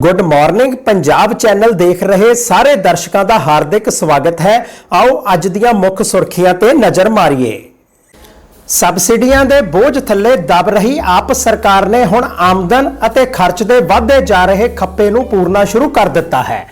Good morning Punjab channel ਦੇਖ ਰਹੇ ਸਾਰੇ ਦਰਸ਼ਕਾਂ ਦਾ ਹਾਰਦਿਕ ਸਵਾਗਤ ਹੈ। ਆਓ ਅੱਜ ਦੀਆਂ ਮੁੱਖ ਸੁਰਖੀਆਂ ਤੇ ਨਜ਼ਰ ਮਾਰੀਏ। ਸਬਸਿਡੀਆਂ ਦੇ ਬੋਝ ਥੱਲੇ ਦਬ ਰਹੀ ਆਪ ਸਰਕਾਰ ਨੇ ਹੁਣ ਆਮਦਨ ਅਤੇ ਖਰਚ ਦੇ ਵਧਦੇ ਜਾ ਰਹੇ ਖੱਪੇ ਨੂੰ ਪੂਰਨਾ ਸ਼ੁਰੂ ਕਰ ਦਿੱਤਾ ਹੈ।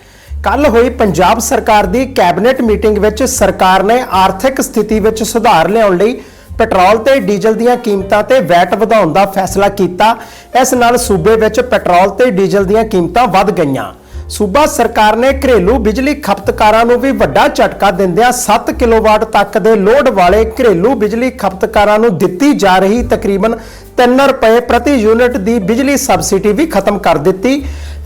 ਕੱਲ ਹੋਈ ਪੰਜਾਬ ਸਰਕਾਰ ਦੀ ਕੈਬਨਿਟ ਮੀਟਿੰਗ ਵਿੱਚ ਸਰਕਾਰ ਨੇ ਆਰਥਿਕ ਸਥਿਤੀ ਵਿੱਚ ਸੁਧਾਰ ਲਿਆਉਣ ਲਈ ਪੈਟਰੋਲ ਤੇ ਡੀਜ਼ਲ ਦੀਆਂ ਕੀਮਤਾਂ ਤੇ ਵੈਟ ਵਧਾਉਣ ਦਾ ਫੈਸਲਾ ਕੀਤਾ। ਇਸ ਨਾਲ ਸੂਬੇ ਵਿੱਚ ਪੈਟਰੋਲ ਤੇ ਡੀਜ਼ਲ ਦੀਆਂ ਕੀਮਤਾਂ ਵੱਧ ਗਈਆਂ। ਸੂਬਾ ਸਰਕਾਰ ਨੇ ਘਰੇਲੂ ਬਿਜਲੀ ਖਪਤਕਾਰਾਂ ਨੂੰ ਵੀ ਵੱਡਾ ਝਟਕਾ ਦਿੰਦਿਆਂ 7 ਕਿਲੋਵਾਟ ਤੱਕ ਦੇ ਲੋਡ ਵਾਲੇ ਘਰੇਲੂ ਬਿਜਲੀ ਖਪਤਕਾਰਾਂ ਨੂੰ ਦਿੱਤੀ ਜਾ ਰਹੀ ਤਕਰੀਬਨ 3 ਰੁਪਏ ਪ੍ਰਤੀ ਯੂਨਿਟ ਦੀ ਬਿਜਲੀ ਸਬਸਿਡੀ ਵੀ ਖਤਮ ਕਰ ਦਿੱਤੀ।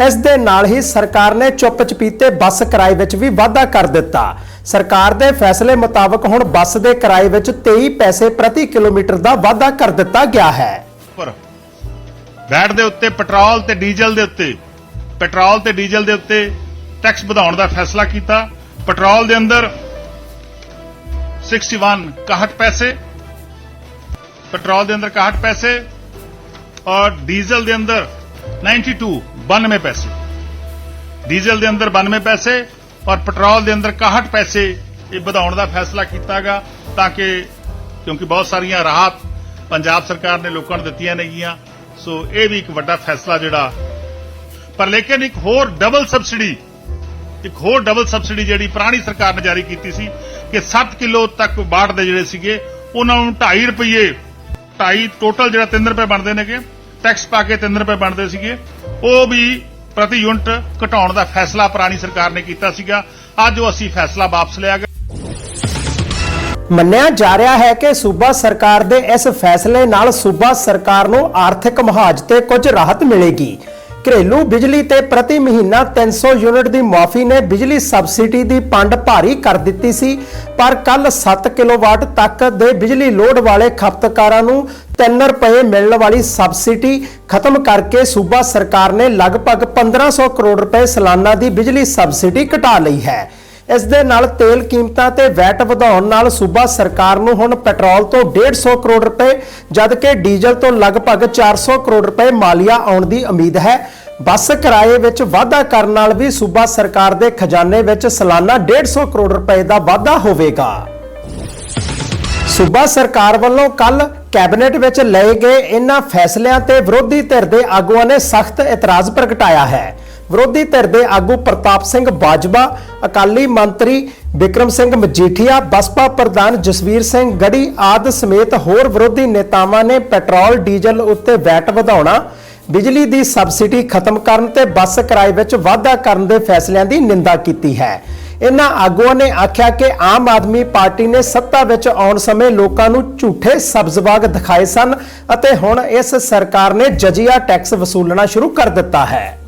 ਇਸ ਦੇ ਨਾਲ ਹੀ ਸਰਕਾਰ ਨੇ ਚੁੱਪ ਚਪੀਤੇ ਬੱਸ ਕਿਰਾਏ ਵਿੱਚ ਵੀ ਵਾਧਾ ਕਰ ਦਿੱਤਾ। ਸਰਕਾਰ ਦੇ ਫੈਸਲੇ ਮੁਤਾਬਕ ਹੁਣ ਬੱਸ ਦੇ ਕਿਰਾਏ ਵਿੱਚ 23 ਪੈਸੇ ਪ੍ਰਤੀ ਕਿਲੋਮੀਟਰ ਦਾ ਵਾਧਾ ਕਰ ਦਿੱਤਾ ਗਿਆ ਹੈ। ਉੱਪਰ। ਵੈਟ ਦੇ ਉੱਤੇ, ਪੈਟਰੋਲ ਤੇ ਡੀਜ਼ਲ ਦੇ ਉੱਤੇ। ਪੈਟਰੋਲ ਤੇ ਡੀਜ਼ਲ ਦੇ ਉੱਤੇ ਟੈਕਸ ਵਧਾਉਣ ਦਾ ਫੈਸਲਾ ਕੀਤਾ। ਪੈਟਰੋਲ ਦੇ ਅੰਦਰ 61 61 ਪੈਸੇ, ਪੈਟਰੋਲ ਦੇ ਅੰਦਰ 61 ਪੈਸੇ ਔਰ ਡੀਜ਼ਲ ਦੇ ਅੰਦਰ 92 92 ਪੈਸੇ। ਡੀਜ਼ਲ ਦੇ ਅੰਦਰ 92 ਪੈਸੇ ਔਰ ਪੈਟਰੋਲ ਦੇ ਅੰਦਰ 61 ਪੈਸੇ ਇਹ ਵਧਾਉਣ ਦਾ ਫੈਸਲਾ ਕੀਤਾਗਾ ਤਾਂ ਕਿ ਕਿਉਂਕਿ ਬਹੁਤ ਸਾਰੀਆਂ ਰਾਹਤ ਪੰਜਾਬ ਸਰਕਾਰ ਨੇ ਲੋਕਾਂ ਨੂੰ ਦਿੱਤੀਆਂ ਨੇਗੀਆਂ, ਸੋ ਇਹ ਵੀ ਇੱਕ ਵੱਡਾ ਫੈਸਲਾ ਜਿਹੜਾ। ਪਰ ਲੇਕਿਨ ਇੱਕ ਹੋਰ ਡਬਲ ਸਬਸਿਡੀ ਇੱਕ ਹੋਰ ਡਬਲ ਸਬਸਿਡੀ ਜਿਹੜੀ ਪੁਰਾਣੀ ਸਰਕਾਰ ਨੇ ਜਾਰੀ ਕੀਤੀ ਸੀ ਕਿ 7 ਕਿਲੋ ਤੱਕ ਬਾੜ ਦੇ ਜਿਹੜੇ ਸੀਗੇ, ਉਹਨਾਂ ਨੂੰ 2.5 ਰੁਪਏ 2.5 ਟੋਟਲ ਜਿਹੜਾ 3 ਰੁਪਏ ਬਣਦੇ ਨੇਗੇ ਟੈਕਸ ਪਾ ਕੇ 3 ਰੁਪਏ ਬਣਦੇ ਸੀਗੇ। ਉਹ ਵੀ ਪ੍ਰਤੀ ਯੂਨਿਟ ਘਟਾਉਣ ਦਾ ਫੈਸਲਾ ਪੁਰਾਣੀ ਸਰਕਾਰ ਨੇ ਕੀਤਾ ਸੀਗਾ। ਅੱਜ ਉਹ ਅਸੀਂ ਫੈਸਲਾ ਵਾਪਸ ਲਿਆ ਗਿਆ। ਮੰਨਿਆ ਜਾ ਰਿਹਾ ਹੈ ਕਿ ਸੂਬਾ ਸਰਕਾਰ ਦੇ ਇਸ ਫੈਸਲੇ ਨਾਲ ਸੂਬਾ ਸਰਕਾਰ ਨੂੰ ਆਰਥਿਕ ਮਹਾਜ ਤੇ ਕੁਝ ਰਾਹਤ ਮਿਲੇਗੀ। ਘਰੇਲੂ ਬਿਜਲੀ ਤੇ ਪ੍ਰਤੀ ਮਹੀਨਾ 300 ਯੂਨਿਟ ਦੀ ਮੁਆਫੀ ਨੇ ਬਿਜਲੀ ਸਬਸਿਡੀ ਦੀ ਪੰਡ ਭਾਰੀ ਕਰ ਦਿੱਤੀ ਸੀ, ਪਰ ਕੱਲ 7 ਕਿਲੋਵਾਟ ਤੱਕ ਦੇ ਬਿਜਲੀ ਲੋਡ ਵਾਲੇ ਖਪਤਕਾਰਾਂ ਨੂੰ 3 ਰੁਪਏ ਮਿਲਣ ਵਾਲੀ ਸਬਸਿਡੀ ਖਤਮ ਕਰਕੇ ਸੂਬਾ ਸਰਕਾਰ ਨੇ ਲਗਭਗ 1500 ਕਰੋੜ ਰੁਪਏ ਸਾਲਾਨਾ ਦੀ ਬਿਜਲੀ ਸਬਸਿਡੀ ਘਟਾ ਲਈ ਹੈ। ਇਸ ਦੇ ਨਾਲ ਤੇਲ ਕੀਮਤਾਂ ਤੇ ਵੈਟ ਵਧਾਉਣ ਨਾਲ ਸੂਬਾ ਸਰਕਾਰ ਨੂੰ ਹੁਣ ਪੈਟਰੋਲ ਤੋਂ 150 ਕਰੋੜ ਰੁਪਏ, ਜਦਕਿ ਡੀਜ਼ਲ ਤੋਂ ਲਗਭਗ 400 ਕਰੋੜ ਰੁਪਏ ਮਾਲੀਆ ਆਉਣ ਦੀ ਉਮੀਦ ਹੈ। ਬੱਸ ਕਿਰਾਏ ਵਿੱਚ ਵਾਧਾ ਕਰਨ ਨਾਲ ਵੀ ਸੂਬਾ ਸਰਕਾਰ ਦੇ ਖਜ਼ਾਨੇ ਵਿੱਚ ਸਾਲਾਨਾ 150 ਕਰੋੜ ਰੁਪਏ ਦਾ ਵਾਧਾ ਹੋਵੇਗਾ। ਸੂਬਾ ਸਰਕਾਰ ਵੱਲੋਂ ਕੱਲ ਕੈਬਨਿਟ ਵਿੱਚ ਲਏ ਗਏ ਇਹਨਾਂ ਫੈਸਲਿਆਂ ਤੇ ਵਿਰੋਧੀ ਧਿਰ ਦੇ ਆਗੂਆਂ ਨੇ ਸਖਤ ਇਤਰਾਜ਼ ਪ੍ਰਗਟਾਇਆ ਹੈ। ਵਿਰੋਧੀ ਧਿਰ ਦੇ ਆਗੂ ਪ੍ਰਤਾਪ ਸਿੰਘ ਬਾਜਵਾ, ਅਕਾਲੀ ਮੰਤਰੀ ਵਿਕਰਮ ਸਿੰਘ ਮਜੀਠੀਆ, ਬਸਪਾ ਪ੍ਰਧਾਨ ਜਸਵੀਰ ਸਿੰਘ ਗੜੀ ਆਦ ਸਮੇਤ ਹੋਰ ਵਿਰੋਧੀ ਨੇਤਾਵਾਂ ਨੇ ਪੈਟਰੋਲ, ਡੀਜ਼ਲ ਉੱਤੇ ਵੈਟ ਵਧਾਉਣਾ, ਬਿਜਲੀ ਦੀ ਸਬਸਿਡੀ ਖਤਮ ਕਰਨ ਤੇ ਬੱਸ ਕਿਰਾਏ ਵਿੱਚ ਵਾਧਾ ਕਰਨ ਦੇ ਫੈਸਲਿਆਂ ਦੀ ਨਿੰਦਾ ਕੀਤੀ ਹੈ। ਇਨ੍ਹਾਂ ਆਗੂਆਂ ਨੇ ਆਖਿਆ ਕਿ ਆਮ ਆਦਮੀ ਪਾਰਟੀ ਨੇ ਸੱਤਾ ਵਿੱਚ ਆਉਣ ਸਮੇਂ ਲੋਕਾਂ ਨੂੰ ਝੂਠੇ ਸਬਜ਼ਬਾਗ ਦਿਖਾਏ ਸਨ ਅਤੇ ਹੁਣ ਇਸ ਸਰਕਾਰ ਨੇ ਜਜੀਆ ਟੈਕਸ ਵਸੂਲਣਾ ਸ਼ੁਰੂ ਕਰ ਦਿੱਤਾ ਹੈ।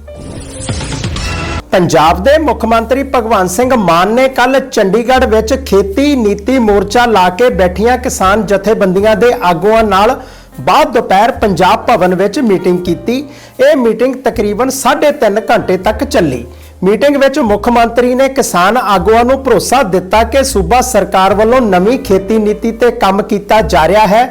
ਪੰਜਾਬ ਦੇ ਮੁੱਖ ਮੰਤਰੀ ਭਗਵੰਤ ਸਿੰਘ ਮਾਨ ਨੇ ਕੱਲ ਚੰਡੀਗੜ੍ਹ ਵਿੱਚ ਖੇਤੀ ਨੀਤੀ ਮੋਰਚਾ ਲਾ ਕੇ ਬੈਠੀਆਂ ਕਿਸਾਨ ਜਥੇਬੰਦੀਆਂ ਦੇ ਆਗੂਆਂ ਨਾਲ ਬਾਅਦ ਦੁਪਹਿਰ ਪੰਜਾਬ ਭਵਨ ਵਿੱਚ ਮੀਟਿੰਗ ਕੀਤੀ। ਇਹ ਮੀਟਿੰਗ ਤਕਰੀਬਨ 3.5 ਘੰਟੇ ਤੱਕ ਚੱਲੀ। ਮੀਟਿੰਗ ਵਿੱਚ ਮੁੱਖ ਮੰਤਰੀ ਨੇ ਕਿਸਾਨ ਆਗੂਆਂ ਨੂੰ ਭਰੋਸਾ ਦਿੱਤਾ ਕਿ ਸੂਬਾ ਸਰਕਾਰ ਵੱਲੋਂ ਨਵੀਂ ਖੇਤੀ ਨੀਤੀ ਤੇ ਕੰਮ ਕੀਤਾ ਜਾ ਰਿਹਾ ਹੈ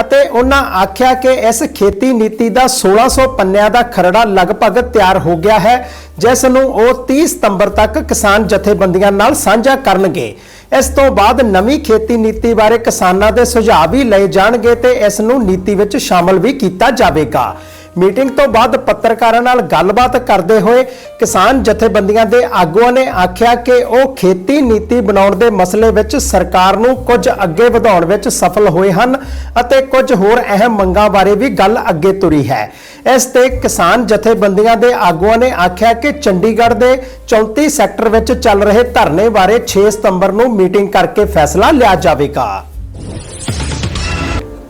ਅਤੇ ਉਹਨਾਂ ਆਖਿਆ ਕਿ ਇਸ ਖੇਤੀ ਨੀਤੀ ਦਾ 1600 ਪੰਨਿਆਂ ਦਾ ਖਰੜਾ ਲਗਭਗ ਤਿਆਰ ਹੋ ਗਿਆ ਹੈ। ਜਿਸ ਨੂੰ ਉਹ 30 ਸਤੰਬਰ ਤੱਕ ਕਿਸਾਨ ਜਥੇਬੰਦੀਆਂ ਨਾਲ ਸਾਂਝਾ ਕਰਨਗੇ। ਇਸ ਤੋਂ ਬਾਅਦ ਨਵੀਂ ਖੇਤੀ ਨੀਤੀ ਬਾਰੇ ਕਿਸਾਨਾਂ ਦੇ ਸੁਝਾਅ ਵੀ ਲਏ ਜਾਣਗੇ ਤੇ ਇਸ ਨੂੰ ਨੀਤੀ ਵਿੱਚ ਸ਼ਾਮਲ ਵੀ ਕੀਤਾ ਜਾਵੇਗਾ। ਮੀਟਿੰਗ ਤੋਂ ਬਾਅਦ ਪੱਤਰਕਾਰਾਂ ਨਾਲ ਗੱਲਬਾਤ ਕਰਦੇ ਹੋਏ ਕਿਸਾਨ ਜਥੇਬੰਦੀਆਂ ਦੇ ਆਗੂਆਂ ਨੇ ਆਖਿਆ ਕਿ ਉਹ ਖੇਤੀ ਨੀਤੀ ਬਣਾਉਣ ਦੇ ਮਸਲੇ ਵਿੱਚ ਸਰਕਾਰ ਨੂੰ ਕੁਝ ਅੱਗੇ ਵਧਾਉਣ ਵਿੱਚ ਸਫਲ ਹੋਏ ਹਨ ਅਤੇ ਕੁਝ ਹੋਰ ਅਹਿਮ ਮੰਗਾਂ ਬਾਰੇ ਵੀ ਗੱਲ ਅੱਗੇ ਤੁਰੀ ਹੈ। ਇਸ ਤੇ ਕਿਸਾਨ ਜਥੇਬੰਦੀਆਂ ਦੇ ਆਗੂਆਂ ਨੇ ਆਖਿਆ ਕਿ ਚੰਡੀਗੜ੍ਹ ਦੇ 34 ਸੈਕਟਰ ਵਿੱਚ ਚੱਲ ਰਹੇ ਧਰਨੇ ਬਾਰੇ 6 ਸਤੰਬਰ ਨੂੰ ਮੀਟਿੰਗ ਕਰਕੇ ਫੈਸਲਾ ਲਿਆ ਜਾਵੇਗਾ।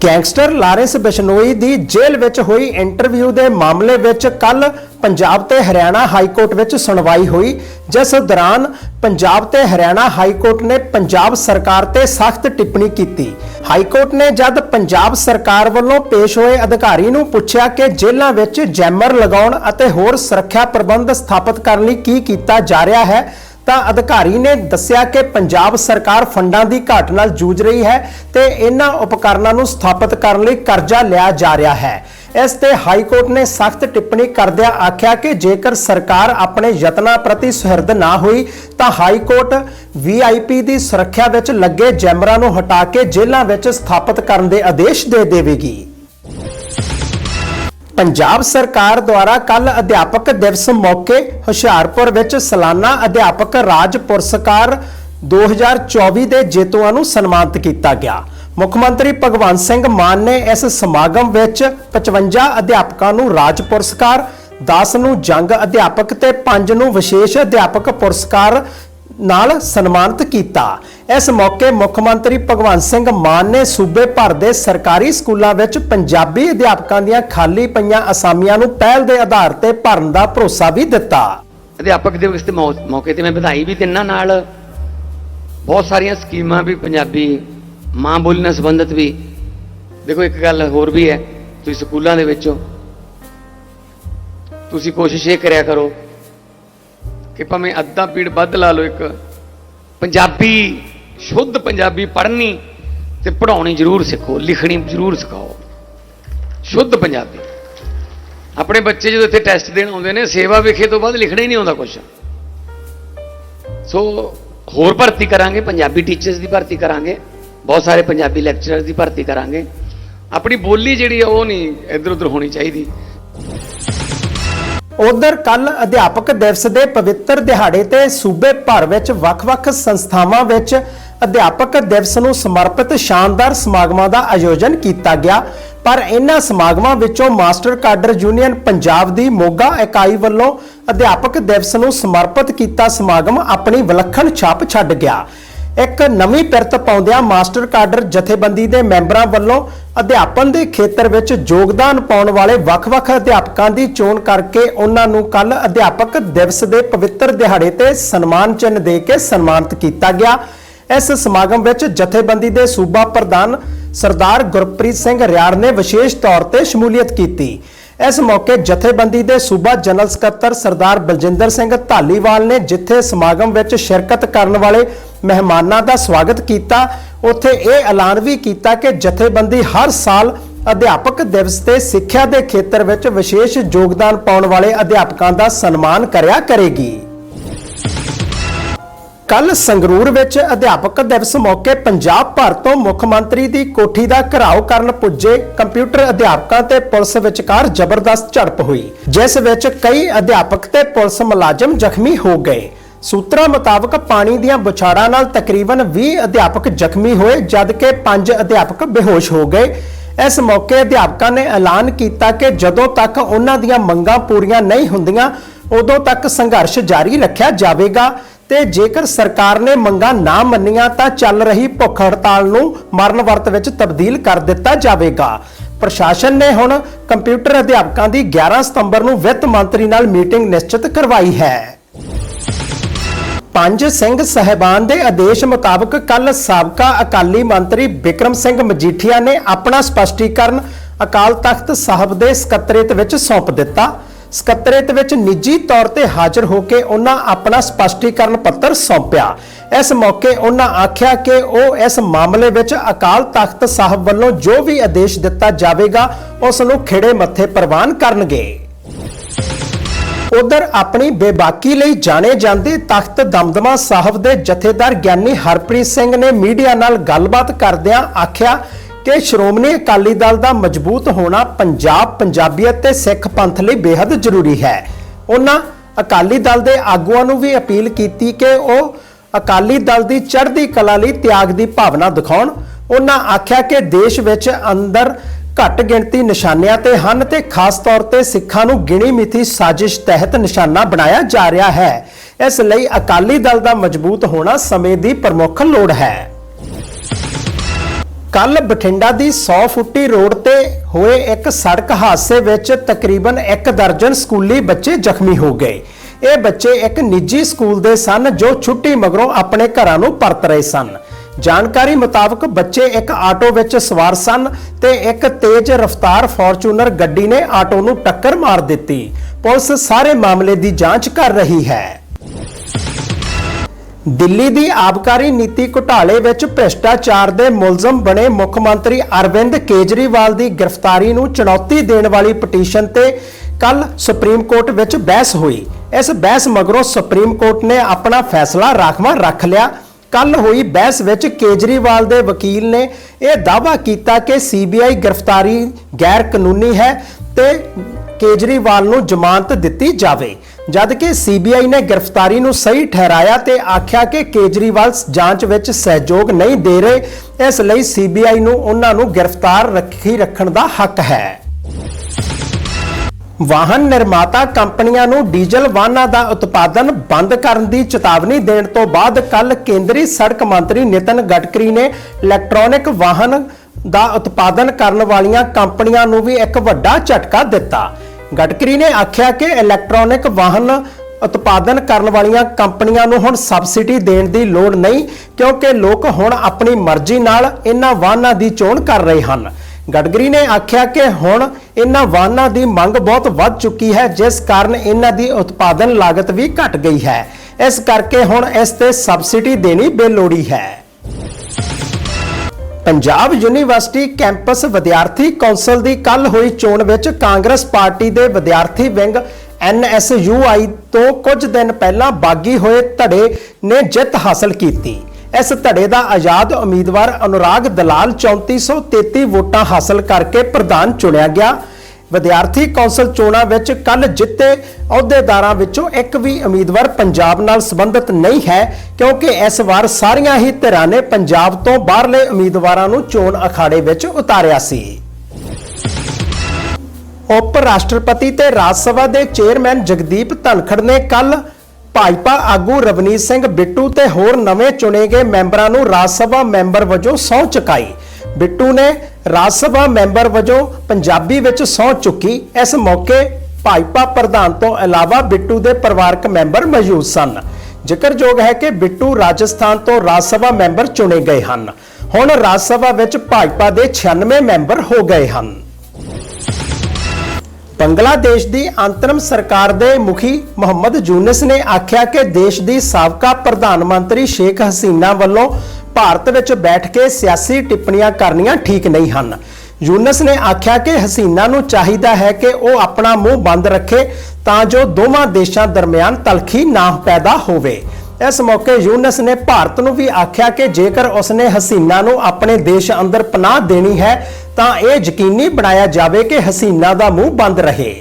ਗੈਂਗਸਟਰ ਲਾਰੈਂਸ ਬਿਸ਼ਨੋਈ ਦੀ ਜੇਲ੍ਹ ਵਿੱਚ ਹੋਈ ਇੰਟਰਵਿਊ ਦੇ ਮਾਮਲੇ ਵਿੱਚ ਕੱਲ ਪੰਜਾਬ ਤੇ ਹਰਿਆਣਾ ਹਾਈ ਕੋਰਟ ਵਿੱਚ ਸੁਣਵਾਈ ਹੋਈ, ਜਿਸ ਦੌਰਾਨ ਪੰਜਾਬ ਤੇ ਹਰਿਆਣਾ ਹਾਈ ਕੋਰਟ ਨੇ ਪੰਜਾਬ ਸਰਕਾਰ ਤੇ ਸਖਤ ਟਿੱਪਣੀ ਕੀਤੀ। ਹਾਈ ਕੋਰਟ ਨੇ ਜਦ ਪੰਜਾਬ ਸਰਕਾਰ ਵੱਲੋਂ ਪੇਸ਼ ਹੋਏ ਅਧਿਕਾਰੀ ਨੂੰ ਪੁੱਛਿਆ ਕਿ ਜੇਲ੍ਹਾਂ ਵਿੱਚ ਜੈਮਰ ਲਗਾਉਣ ਅਤੇ ਹੋਰ ਸੁਰੱਖਿਆ ਪ੍ਰਬੰਧ ਸਥਾਪਿਤ ਕਰਨ ਲਈ ਕੀ ਕੀਤਾ ਜਾ ਰਿਹਾ ਹੈ ਤਾਂ ਅਧਿਕਾਰੀ ਨੇ ਦੱਸਿਆ ਕਿ ਪੰਜਾਬ ਸਰਕਾਰ ਫੰਡਾਂ ਦੀ ਘਾਟ ਨਾਲ ਜੂਝ ਰਹੀ ਹੈ ਤੇ ਇਹਨਾਂ ਉਪਕਰਨਾਂ ਨੂੰ ਸਥਾਪਿਤ ਕਰਨ ਲਈ ਕਰਜ਼ਾ ਲਿਆ ਜਾ ਰਿਹਾ ਹੈ। ਇਸ ਤੇ ਹਾਈ ਕੋਰਟ ਨੇ ਸਖਤ ਟਿੱਪਣੀ ਕਰਦਿਆਂ ਆਖਿਆ ਕਿ ਜੇਕਰ ਸਰਕਾਰ ਆਪਣੇ ਯਤਨਾਂ ਪ੍ਰਤੀ ਸੁਹਿਰਦ ਨਾ ਹੋਈ, ਤਾਂ ਹਾਈ ਕੋਰਟ ਵੀਆਈਪੀ ਦੀ ਸੁਰੱਖਿਆ ਵਿੱਚ ਲੱਗੇ ਜੈਮਰਾਂ ਨੂੰ ਹਟਾ ਕੇ ਜੇਲ੍ਹਾਂ ਵਿੱਚ ਸਥਾਪਿਤ ਕਰਨ ਦੇ ਆਦੇਸ਼ ਦੇ ਦੇਵੇਗੀ। ਪੰਜਾਬ ਸਰਕਾਰ ਦੁਆਰਾ ਕੱਲ ਅਧਿਆਪਕ ਦਿਵਸ ਮੌਕੇ ਹੁਸ਼ਿਆਰਪੁਰ ਵਿੱਚ ਸਾਲਾਨਾ ਅਧਿਆਪਕ ਰਾਜ ਪੁਰਸਕਾਰ 2024 ਦੇ ਜੇਤੂਆਂ ਨੂੰ ਸਨਮਾਨਿਤ ਕੀਤਾ ਗਿਆ। ਮੁੱਖ ਮੰਤਰੀ ਭਗਵੰਤ ਸਿੰਘ ਮਾਨ ਨੇ ਇਸ ਸਮਾਗਮ ਵਿੱਚ 55 ਅਧਿਆਪਕਾਂ ਨੂੰ ਰਾਜ ਪੁਰਸਕਾਰ 10 ਨੂੰ ਜੰਗ ਅਧਿਆਪਕ ਤੇ 5 ਨੂੰ ਵਿਸ਼ੇਸ਼ ਅਧਿਆਪਕ ਪੁਰਸਕਾਰ ਨਾਲ ਸਨਮਾਨਿਤ ਕੀਤਾ। ਇਸ ਮੌਕੇ ਮੁੱਖ ਮੰਤਰੀ ਭਗਵੰਤ ਸਿੰਘ ਮਾਨ ਨੇ ਸੂਬੇ ਭਰ ਦੇ ਸਰਕਾਰੀ ਸਕੂਲਾਂ ਵਿੱਚ ਪੰਜਾਬੀ ਅਧਿਆਪਕਾਂ ਦੀਆਂ ਖਾਲੀ ਪਈਆਂ ਅਸਾਮੀਆਂ ਨੂੰ ਪਹਿਲ ਦੇ ਆਧਾਰ ਤੇ ਭਰਨ ਦਾ ਭਰੋਸਾ ਵੀ ਦਿੱਤਾ। ਅਧਿਆਪਕ ਦਿਵਸ ਦੇ ਮੌਕੇ ਤੇ ਮੈਂ ਵਧਾਈ ਵੀ ਦਿੰਨਾ ਨਾਲ ਬਹੁਤ ਸਾਰੀਆਂ ਸਕੀਮਾਂ ਵੀ ਪੰਜਾਬੀ ਮਾਂ ਬੋਲੀ ਨਾਲ ਸੰਬੰਧਿਤ ਵੀ। ਦੇਖੋ ਇੱਕ ਗੱਲ ਹੋਰ ਵੀ ਹੈ, ਤੁਸੀਂ ਸਕੂਲਾਂ ਦੇ ਵਿੱਚੋਂ ਤੁਸੀਂ ਕੋਸ਼ਿਸ਼ ਇਹ ਕਰਿਆ ਕਰੋ ਕਿ ਭਾਵੇਂ ਅੱਧਾ ਪੀੜ ਵੱਧ ਲਾ ਲਓ ਇੱਕ ਪੰਜਾਬੀ ਸ਼ੁੱਧ ਪੰਜਾਬੀ ਪੜ੍ਹਨੀ ਤੇ ਪੜ੍ਹਾਉਣੀ ਜ਼ਰੂਰ ਸਿੱਖੋ, ਲਿਖਣੀ ਜ਼ਰੂਰ ਸਿਖਾਓ। ਸ਼ੁੱਧ ਪੰਜਾਬੀ। ਆਪਣੇ ਬੱਚੇ ਜਦੋਂ ਇੱਥੇ ਟੈਸਟ ਦੇਣ ਆਉਂਦੇ ਨੇ, ਸੇਵਾ ਵਿਖੇ ਤੋਂ ਬਾਅਦ ਲਿਖਣਾ ਹੀ ਨਹੀਂ ਆਉਂਦਾ ਕੁਝ ਸੋ ਹੋਰ ਭਰਤੀ ਕਰਾਂਗੇ, ਪੰਜਾਬੀ ਟੀਚਰਸ ਦੀ ਭਰਤੀ ਕਰਾਂਗੇ, ਬਹੁਤ ਸਾਰੇ ਪੰਜਾਬੀ ਲੈਕਚਰਰਸ ਦੀ ਭਰਤੀ ਕਰਾਂਗੇ। ਆਪਣੀ ਬੋਲੀ ਜਿਹੜੀ ਆ, ਉਹ ਨਹੀਂ ਇੱਧਰ ਉੱਧਰ ਹੋਣੀ ਚਾਹੀਦੀ। ਉਧਰ ਕੱਲ ਅਧਿਆਪਕ ਦਿਵਸ ਦੇ ਪਵਿੱਤਰ ਦਿਹਾੜੇ ਤੇ ਸੂਬੇ ਭਰ ਵਿੱਚ ਵੱਖ-ਵੱਖ ਸੰਸਥਾਵਾਂ ਵਿੱਚ ਅਧਿਆਪਕ ਦਿਵਸ ਨੂੰ ਸਮਰਪਿਤ ਸ਼ਾਨਦਾਰ ਸਮਾਗਮਾਂ ਦਾ ਆਯੋਜਨ ਕੀਤਾ ਗਿਆ। ਪਰ ਇਹਨਾਂ ਸਮਾਗਮਾਂ ਵਿੱਚੋਂ ਮਾਸਟਰ ਕਾਡਰ ਯੂਨੀਅਨ ਪੰਜਾਬ ਦੀ ਮੋਗਾ ਇਕਾਈ ਵੱਲੋਂ ਅਧਿਆਪਕ ਦਿਵਸ ਨੂੰ ਸਮਰਪਿਤ ਕੀਤਾ ਸਮਾਗਮ ਆਪਣੀ ਵਿਲੱਖਣ ਛਾਪ ਛੱਡ ਗਿਆ। ਇੱਕ ਨਵੀਂ ਪਿਰਤ ਪਾਉਂਦਿਆਂ ਮਾਸਟਰ ਕਾਡਰ ਜਥੇਬੰਦੀ ਦੇ ਮੈਂਬਰਾਂ ਵੱਲੋਂ ਅਧਿਆਪਨ ਦੇ ਖੇਤਰ ਵਿੱਚ ਯੋਗਦਾਨ ਪਾਉਣ ਵਾਲੇ ਵੱਖ-ਵੱਖ ਅਧਿਆਪਕਾਂ ਦੀ ਚੋਣ ਕਰਕੇ ਉਹਨਾਂ ਨੂੰ ਕੱਲ ਅਧਿਆਪਕ ਦਿਵਸ ਦੇ ਪਵਿੱਤਰ ਦਿਹਾੜੇ ਤੇ ਸਨਮਾਨ ਚਿੰਨ੍ਹ ਦੇ ਕੇ ਸਨਮਾਨਿਤ ਕੀਤਾ ਗਿਆ। ਇਸ ਸਮਾਗਮ ਵਿੱਚ ਜਥੇਬੰਦੀ ਦੇ ਸੂਬਾ ਪ੍ਰਧਾਨ ਸਰਦਾਰ ਗੁਰਪ੍ਰੀਤ ਸਿੰਘ ਰਿਆੜ ਨੇ ਵਿਸ਼ੇਸ਼ ਤੌਰ ਤੇ ਸ਼ਮੂਲੀਅਤ ਕੀਤੀ। ਇਸ ਮੌਕੇ ਜਥੇਬੰਦੀ ਦੇ ਸੂਬਾ ਜਨਰਲ ਸਕੱਤਰ ਸਰਦਾਰ ਬਲਜਿੰਦਰ ਸਿੰਘ ਧਾਲੀਵਾਲ ਨੇ ਜਿੱਥੇ ਸਮਾਗਮ ਵਿੱਚ ਸ਼ਿਰਕਤ ਕਰਨ ਵਾਲੇ ਮਹਿਮਾਨਾਂ ਦਾ ਸਵਾਗਤ ਕੀਤਾ, ਉੱਥੇ ਇਹ ਐਲਾਨ ਵੀ ਕੀਤਾ ਕਿ ਜਥੇਬੰਦੀ ਹਰ ਸਾਲ ਅਧਿਆਪਕ ਦਿਵਸ ਤੇ ਸਿੱਖਿਆ ਦੇ ਖੇਤਰ ਵਿੱਚ ਵਿਸ਼ੇਸ਼ ਯੋਗਦਾਨ ਪਾਉਣ ਵਾਲੇ ਅਧਿਆਪਕਾਂ ਦਾ ਸਨਮਾਨ ਕਰਿਆ ਕਰੇਗੀ। ਕੱਲ ਸੰਗਰੂਰ ਵਿੱਚ ਅਧਿਆਪਕ ਦਿਵਸ ਮੌਕੇ ਪੰਜਾਬ ਭਰ ਤੋਂ ਮੁੱਖ ਮੰਤਰੀ ਦੀ ਕੋਠੀ ਦਾ ਘਿਰਾਓ ਕਰਨ ਪੁੱਜੇ ਕੰਪਿਊਟਰ ਅਧਿਆਪਕਾਂ ਤੇ ਪੁਲਿਸ ਵਿਚਕਾਰ ਜ਼ਬਰਦਸਤ ਝੜਪ ਹੋਈ, ਜਿਸ ਵਿੱਚ ਕਈ ਅਧਿਆਪਕ ਤੇ ਪੁਲਿਸ ਮੁਲਾਜ਼ਮ ਜ਼ਖਮੀ ਹੋ ਗਏ। ਸੂਤਰਾਂ ਮੁਤਾਬਕ ਪਾਣੀ ਦੀਆਂ ਬੁਛਾੜਾਂ ਨਾਲ ਤਕਰੀਬਨ 20 ਅਧਿਆਪਕ ਜ਼ਖਮੀ ਹੋਏ, ਜਦਕਿ 5 ਅਧਿਆਪਕ ਬੇਹੋਸ਼ ਹੋ ਗਏ। ਇਸ ਮੌਕੇ ਅਧਿਆਪਕਾਂ ਨੇ ਐਲਾਨ ਕੀਤਾ ਕਿ ਜਦੋਂ ਤੱਕ ਉਹਨਾਂ ਦੀਆਂ ਮੰਗਾਂ ਪੂਰੀਆਂ ਨਹੀਂ ਹੁੰਦੀਆਂ, ਉਦੋਂ ਤੱਕ ਸੰਘਰਸ਼ ਜਾਰੀ ਰੱਖਿਆ ਜਾਵੇਗਾ। ਤੇ ਜੇਕਰ ਸਰਕਾਰ ਨੇ ਮੰਗਾਂ ਨਾ ਮੰਨੀਆਂ ਤਾਂ ਚੱਲ ਰਹੀ ਭੁੱਖ ਹੜਤਾਲ ਨੂੰ ਮਰਨ ਵਰਤ ਵਿੱਚ ਤਬਦੀਲ ਕਰ ਦਿੱਤਾ ਜਾਵੇਗਾ। ਪ੍ਰਸ਼ਾਸਨ ਨੇ ਹੁਣ ਕੰਪਿਊਟਰ ਅਧਿਆਪਕਾਂ ਦੀ 11 ਸਤੰਬਰ ਨੂੰ ਵਿੱਤ ਮੰਤਰੀ ਨਾਲ ਮੀਟਿੰਗ ਨਿਸ਼ਚਿਤ ਕਰਵਾਈ ਹੈ। ਪੰਜ ਸਿੰਘ ਸਹਿਬਾਨ ਦੇ ਆਦੇਸ਼ ਮੁਤਾਬਕ ਕੱਲ ਸਾਬਕਾ ਅਕਾਲੀ ਮੰਤਰੀ ਵਿਕਰਮ ਸਿੰਘ ਮਜੀਠੀਆ ਨੇ ਆਪਣਾ ਸਪਸ਼ਟੀਕਰਨ ਅਕਾਲ ਤਖਤ ਸਾਹਿਬ ਦੇ ਸਕੱਤਰੇਤ ਵਿੱਚ ਸੌਂਪ ਦਿੱਤਾ। ਸਕੱਤਰੇਤ ਵਿੱਚ ਨਿੱਜੀ ਤੌਰ ਤੇ ਹਾਜ਼ਰ ਹੋ ਕੇ ਉਹਨਾਂ ਆਪਣਾ ਸਪਸ਼ਟੀਕਰਨ ਪੱਤਰ ਸੌਂਪਿਆ। ਇਸ ਮੌਕੇ ਉਹਨਾਂ ਆਖਿਆ ਕਿ ਉਹ ਇਸ ਮਾਮਲੇ ਵਿੱਚ ਅਕਾਲ ਤਖਤ ਸਾਹਿਬ ਵੱਲੋਂ ਜੋ ਵੀ ਆਦੇਸ਼ ਦਿੱਤਾ ਜਾਵੇਗਾ, ਉਸ ਨੂੰ ਖਿੜੇ ਮੱਥੇ ਪ੍ਰਵਾਨ ਕਰਨਗੇ। ਉਧਰ ਆਪਣੀ ਬੇਬਾਕੀ ਲਈ ਜਾਣੇ ਜਾਂਦੇ ਤਖਤ ਦਮਦਮਾ ਸਾਹਿਬ ਦੇ ਜਥੇਦਾਰ ਗਿਆਨੀ ਹਰਪ੍ਰੀਤ ਸਿੰਘ ਨੇ ਮੀਡੀਆ ਨਾਲ ਗੱਲਬਾਤ ਕਰਦਿਆਂ ਆਖਿਆ ਕਿ ਸ਼੍ਰੋਮਣੀ ਅਕਾਲੀ ਦਲ ਦਾ ਮਜ਼ਬੂਤ ਹੋਣਾ ਪੰਜਾਬ ਪੰਜਾਬੀਅਤ ਤੇ ਸਿੱਖ ਪੰਥ ਲਈ ਬੇहद ਜ਼ਰੂਰੀ ਹੈ। ਉਹਨਾਂ ਅਕਾਲੀ ਦਲ ਦੇ ਆਗੂਆਂ ਨੂੰ ਵੀ ਅਪੀਲ ਕੀਤੀ ਕਿ ਉਹ ਅਕਾਲੀ ਦਲ ਦੀ ਚੜ੍ਹਦੀ ਕਲਾ ਲਈ ਤਿਆਗ ਦੀ ਭਾਵਨਾ ਦਿਖਾਉਣ। ਉਹਨਾਂ ਆਖਿਆ ਕਿ ਦੇਸ਼ ਵਿੱਚ ਅੰਦਰ ਘੱਟ ਗਿਣਤੀ ਨਿਸ਼ਾਨਿਆਂ ਤੇ ਹਨ ਤੇ ਖਾਸ ਤੌਰ ਤੇ ਸਿੱਖਾਂ ਨੂੰ ਗਿਣੀ ਮਿਥੀ ਸਾਜ਼ਿਸ਼ ਤਹਿਤ ਨਿਸ਼ਾਨਾ ਬਣਾਇਆ ਜਾ ਰਿਹਾ ਹੈ। ਇਸ ਲਈ ਅਕਾਲੀ ਦਲ ਦਾ ਮਜ਼ਬੂਤ ਹੋਣਾ ਸਮੇਂ ਦੀ ਪ੍ਰਮੁੱਖ ਲੋੜ ਹੈ। ਕੱਲ ਬਠਿੰਡਾ ਦੀ 100 ਫੁੱਟੀ ਰੋਡ ਤੇ ਹੋਏ ਇੱਕ ਸੜਕ ਹਾਦਸੇ ਵਿੱਚ ਤਕਰੀਬਨ 1 ਦਰਜਨ ਸਕੂਲੀ ਬੱਚੇ ਜ਼ਖਮੀ ਹੋ ਗਏ। ਇਹ ਬੱਚੇ ਇੱਕ ਨਿੱਜੀ ਸਕੂਲ ਦੇ ਸਨ ਜੋ ਛੁੱਟੀ ਮਗਰੋਂ ਆਪਣੇ ਘਰਾਂ ਨੂੰ ਪਰਤ ਰਹੇ ਸਨ। ਜਾਣਕਾਰੀ ਮੁਤਾਬਕ ਬੱਚੇ ਇੱਕ ਆਟੋ ਵਿੱਚ ਸਵਾਰ ਸਨ ਤੇ ਇੱਕ ਤੇਜ਼ ਰਫ਼ਤਾਰ ਫੋਰਚੂਨਰ ਗੱਡੀ ਨੇ ਆਟੋ ਨੂੰ ਟੱਕਰ ਮਾਰ ਦਿੱਤੀ। ਪੁਲਿਸ ਸਾਰੇ ਮਾਮਲੇ ਦੀ ਜਾਂਚ ਕਰ ਰਹੀ ਹੈ। ਦਿੱਲੀ ਦੀ ਆਬਕਾਰੀ ਨੀਤੀ ਘੁਟਾਲੇ ਵਿੱਚ ਭ੍ਰਿਸ਼ਟਾਚਾਰ ਦੇ ਮੁਲਜ਼ਮ ਬਣੇ ਮੁੱਖ ਮੰਤਰੀ ਅਰਵਿੰਦ ਕੇਜਰੀਵਾਲ ਦੀ ਗ੍ਰਿਫਤਾਰੀ ਨੂੰ ਚੁਣੌਤੀ ਦੇਣ ਵਾਲੀ ਪਟੀਸ਼ਨ ਤੇ ਕੱਲ ਸੁਪਰੀਮ ਕੋਰਟ ਵਿੱਚ ਬਹਿਸ ਹੋਈ। ਇਸ ਬਹਿਸ ਮਗਰੋਂ ਸੁਪਰੀਮ ਕੋਰਟ ਨੇ ਆਪਣਾ ਫੈਸਲਾ ਰਾਖਵਾਂ ਰੱਖ ਲਿਆ। ਕੱਲ ਹੋਈ ਬਹਿਸ ਵਿੱਚ ਕੇਜਰੀਵਾਲ ਦੇ ਵਕੀਲ ਨੇ ਇਹ ਦਾਅਵਾ ਕੀਤਾ ਕਿ ਸੀਬੀਆਈ ਗ੍ਰਿਫਤਾਰੀ ਗੈਰ ਕਾਨੂੰਨੀ ਹੈ ਤੇ ਕੇਜਰੀਵਾਲ ਨੂੰ ਜ਼ਮਾਨਤ ਦਿੱਤੀ ਜਾਵੇ। ਜਦ ਕਿ ਸੀਬੀਆਈ ਨੇ ਗ੍ਰਿਫਤਾਰੀ ਨੂੰ ਸਹੀ ਠਹਿਰਾਇਆ ਤੇ ਆਖਿਆ ਕਿ ਕੇਜਰੀਵਾਲ ਜਾਂਚ ਵਿੱਚ ਸਹਿਯੋਗ ਨਹੀਂ ਦੇ ਰਹੇ, ਇਸ ਲਈ ਸੀਬੀਆਈ ਨੂੰ ਉਹਨਾਂ ਨੂੰ ਗ੍ਰਿਫਤਾਰ ਰੱਖੀ ਰੱਖਣ ਦਾ ਹੱਕ ਹੈ। ਵਾਹਨ ਨਿਰਮਾਤਾ ਕੰਪਨੀਆਂ ਨੂੰ ਡੀਜ਼ਲ ਵਾਹਨਾਂ ਦਾ ਉਤਪਾਦਨ ਬੰਦ ਕਰਨ ਦੀ ਚੇਤਾਵਨੀ ਦੇਣ ਤੋਂ ਬਾਅਦ ਕੱਲ ਕੇਂਦਰੀ ਸੜਕ ਮੰਤਰੀ ਨਿਤਨ ਗਡਕਰੀ ਨੇ ਇਲੈਕਟ੍ਰੋਨਿਕ ਵਾਹਨ ਦਾ ਉਤਪਾਦਨ ਕਰਨ ਵਾਲੀਆਂ ਕੰਪਨੀਆਂ ਨੂੰ ਵੀ ਇੱਕ ਵੱਡਾ ਝਟਕਾ ਦਿੱਤਾ। ਗਡਕਰੀ ਨੇ ਆਖਿਆ ਕਿ ਇਲੈਕਟ੍ਰੋਨਿਕ ਵਾਹਨ ਉਤਪਾਦਨ ਕਰਨ ਵਾਲੀਆਂ ਕੰਪਨੀਆਂ ਨੂੰ ਹੁਣ ਸਬਸਿਡੀ ਦੇਣ ਦੀ ਲੋੜ ਨਹੀਂ, ਕਿਉਂਕਿ ਲੋਕ ਹੁਣ ਆਪਣੀ ਮਰਜ਼ੀ ਨਾਲ ਇਹਨਾਂ ਵਾਹਨਾਂ ਦੀ ਚੋਣ ਕਰ ਰਹੇ ਹਨ। ਗਡਕਰੀ ਨੇ ਆਖਿਆ ਕਿ ਹੁਣ ਇਹਨਾਂ ਵਾਹਨਾਂ ਦੀ ਮੰਗ ਬਹੁਤ ਵੱਧ ਚੁੱਕੀ ਹੈ, ਜਿਸ ਕਾਰਨ ਇਹਨਾਂ ਦੀ ਉਤਪਾਦਨ ਲਾਗਤ ਵੀ ਘਟ ਗਈ ਹੈ। ਇਸ ਕਰਕੇ ਹੁਣ ਇਸ ਤੇ ਸਬਸਿਡੀ ਦੇਣੀ ਬੇਲੋੜੀ ਹੈ। ਪੰਜਾਬ ਯੂਨੀਵਰਸਿਟੀ ਕੈਂਪਸ ਵਿਦਿਆਰਥੀ ਕੌਂਸਲ ਦੀ ਕੱਲ ਹੋਈ ਚੋਣ ਵਿੱਚ ਕਾਂਗਰਸ ਪਾਰਟੀ ਦੇ ਵਿਦਿਆਰਥੀ ਵਿੰਗ NSUI ਤੋਂ ਕੁਝ ਦਿਨ ਪਹਿਲਾਂ ਬਾਗੀ ਹੋਏ ਧੜੇ ਨੇ ਜਿੱਤ ਹਾਸਲ ਕੀਤੀ। ਇਸ ਧੜੇ ਦਾ ਆਜ਼ਾਦ ਉਮੀਦਵਾਰ ਅਨੁਰਾਗ ਦਲਾਲ 3433 ਵੋਟਾਂ ਹਾਸਲ ਕਰਕੇ ਪ੍ਰਧਾਨ ਚੁਣਿਆ ਗਿਆ। ਵਿਦਿਆਰਥੀ ਕੌਂਸਲ ਚੋਣਾਂ ਵਿੱਚ ਕੱਲ ਜਿੱਤੇ ਅਹੁਦੇਦਾਰਾਂ ਵਿੱਚੋਂ ਇੱਕ ਵੀ ਉਮੀਦਵਾਰ ਪੰਜਾਬ ਨਾਲ ਸੰਬੰਧਿਤ ਨਹੀਂ ਹੈ, ਕਿਉਂਕਿ ਇਸ ਵਾਰ ਸਾਰੀਆਂ ਹੀ ਧਿਰਾਂ ਨੇ ਪੰਜਾਬ ਤੋਂ ਬਾਹਰਲੇ ਉਮੀਦਵਾਰਾਂ ਨੂੰ ਚੋਣ ਅਖਾੜੇ ਵਿੱਚ ਉਤਾਰਿਆ ਸੀ। ਉਪ ਰਾਸ਼ਟਰਪਤੀ ਤੇ ਰਾਜ ਸਭਾ ਦੇ ਚੇਅਰਮੈਨ ਜਗਦੀਪ ਧਨਖੜ ਨੇ ਕੱਲ ਭਾਜਪਾ ਆਗੂ ਰਵਨੀਤ ਸਿੰਘ ਬਿੱਟੂ ਤੇ ਹੋਰ ਨਵੇਂ ਚੁਣੇ ਗਏ ਮੈਂਬਰਾਂ ਨੂੰ ਰਾਜ ਸਭਾ ਮੈਂਬਰ ਵਜੋਂ ਸਹੁੰ ਚੁਕਾਈ। ਬਿੱਟੂ ਨੇ ਰਾਜ ਸਭਾ ਮੈਂਬਰ ਵਜੋਂ ਪੰਜਾਬੀ ਵਿੱਚ ਸਹੁੰ ਚੁੱਕੀ। ਇਸ ਮੌਕੇ ਭਾਜਪਾ ਪ੍ਰਧਾਨ ਤੋਂ ਇਲਾਵਾ ਬਿੱਟੂ ਦੇ ਪਰਿਵਾਰਕ ਮੈਂਬਰ ਮੌਜੂਦ ਸਨ। ਜ਼ਿਕਰਯੋਗ ਹੈ ਕਿ ਬਿੱਟੂ ਰਾਜਸਥਾਨ ਤੋਂ ਰਾਜ ਸਭਾ ਮੈਂਬਰ ਚੁਣੇ ਗਏ ਹਨ। ਹੁਣ ਰਾਜ ਸਭਾ ਵਿੱਚ ਭਾਜਪਾ ਦੇ 96 ਮੈਂਬਰ ਹੋ ਗਏ ਹਨ। ਬੰਗਲਾਦੇਸ਼ ਦੀ ਅੰਤਰਮ ਸਰਕਾਰ ਦੇ ਮੁਖੀ ਮੁਹੰਮਦ ਯੂਨਸ ਨੇ ਆਖਿਆ ਕਿ ਦੇਸ਼ ਦੀ ਸਾਬਕਾ ਪ੍ਰਧਾਨ ਮੰਤਰੀ ਸ਼ੇਖ ਹਸੀਨਾ ਵੱਲੋਂ ਭਾਰਤ ਵਿੱਚ ਬੈਠ ਕੇ ਸਿਆਸੀ ਟਿੱਪਣੀਆਂ ਕਰਨੀਆਂ ਠੀਕ ਨਹੀਂ ਹਨ। ਯੂਨਸ ਨੇ ਆਖਿਆ ਕਿ ਹਸੀਨਾ ਨੂੰ ਚਾਹੀਦਾ ਹੈ ਕਿ ਉਹ ਆਪਣਾ ਮੂੰਹ ਬੰਦ ਰੱਖੇ ਤਾਂ ਜੋ ਦੋਵਾਂ ਦੇਸ਼ਾਂ ਦਰਮਿਆਨ ਤਲਖੀ ਨਾ ਪੈਦਾ ਹੋਵੇ। ਇਸ ਮੌਕੇ ਯੂਨਸ ਨੇ ਭਾਰਤ ਨੂੰ ਵੀ ਆਖਿਆ ਕਿ ਜੇਕਰ ਉਸਨੇ ਹਸੀਨਾ ਨੂੰ ਆਪਣੇ ਦੇਸ਼ ਅੰਦਰ ਪਨਾਹ ਦੇਣੀ ਹੈ ਤਾਂ ਇਹ ਯਕੀਨੀ ਬਣਾਇਆ ਜਾਵੇ ਕਿ ਹਸੀਨਾ ਦਾ ਮੂੰਹ ਬੰਦ ਰਹੇ।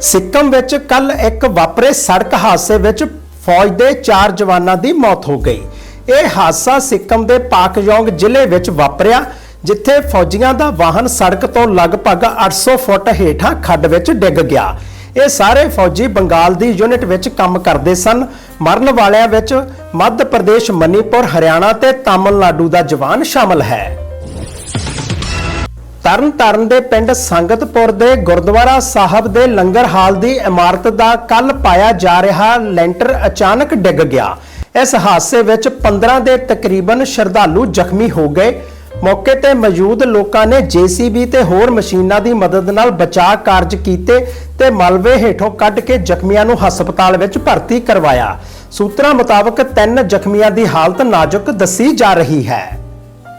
ਸਿੱਕਮ ਵਿੱਚ ਕੱਲ ਇੱਕ ਵਾਪਰੇ ਸੜਕ ਹਾਦਸੇ ਵਿੱਚ ਫੌਜ ਦੇ 4 ਜਵਾਨਾਂ ਦੀ ਮੌਤ ਹੋ ਗਈ। ਇਹ ਹਾਦਸਾ ਸਿੱਕਮ ਦੇ ਪਾਕਯੋਂਗ ਜ਼ਿਲ੍ਹੇ ਵਿੱਚ ਵਾਪਰਿਆ, ਜਿੱਥੇ ਫੌਜੀਆਂ ਦਾ ਵਾਹਨ ਸੜਕ ਤੋਂ ਲਗਭਗ 800 ਫੁੱਟ ਹੇਠਾਂ ਖੱਡ ਵਿੱਚ ਡਿੱਗ ਗਿਆ। ਇਹ ਸਾਰੇ ਫੌਜੀ ਬੰਗਾਲ ਦੀ ਯੂਨਿਟ ਵਿੱਚ ਕੰਮ ਕਰਦੇ ਸਨ। ਮਰਨ ਵਾਲਿਆਂ ਵਿੱਚ ਮੱਧ ਪ੍ਰਦੇਸ਼ ਮਨੀਪੁਰ, ਹਰਿਆਣਾ ਤੇ ਤਾਮਿਲਨਾਡੂ ਦਾ ਜਵਾਨ ਸ਼ਾਮਲ ਹੈ। ਤਰਨਤਾਰਨ ਦੇ ਪਿੰਡ ਸੰਗਤਪੁਰ ਦੇ ਗੁਰਦੁਆਰਾ ਸਾਹਿਬ ਦੇ ਲੰਗਰ ਹਾਲ ਦੀ ਇਮਾਰਤ ਦਾ ਕੱਲ ਪਾਇਆ ਜਾ ਰਿਹਾ ਲੈਂਟਰ ਅਚਾਨਕ ਡਿੱਗ ਗਿਆ। ਇਸ ਹਾਦਸੇ ਵਿੱਚ 15 ਦੇ ਤਕਰੀਬਨ ਸ਼ਰਧਾਲੂ ਜ਼ਖਮੀ ਹੋ ਗਏ। ਮੌਕੇ ਤੇ ਮੌਜੂਦ ਲੋਕਾਂ ਨੇ ਜੀਸੀਬੀ ਤੇ ਹੋਰ ਮਸ਼ੀਨਾਂ ਦੀ ਮਦਦ ਨਾਲ ਬਚਾਅ ਕਾਰਜ ਕੀਤੇ ਤੇ ਮਲਬੇ ਹੇਠੋਂ ਕੱਢ ਕੇ ਜ਼ਖਮੀਆਂ ਨੂੰ ਹਸਪਤਾਲ ਵਿੱਚ ਭਰਤੀ ਕਰਵਾਇਆ। ਸੂਤਰਾਂ ਮੁਤਾਬਕ ਤਿੰਨ ਜ਼ਖਮੀਆਂ ਦੀ ਹਾਲਤ ਨਾਜ਼ੁਕ ਦੱਸੀ ਜਾ ਰਹੀ ਹੈ।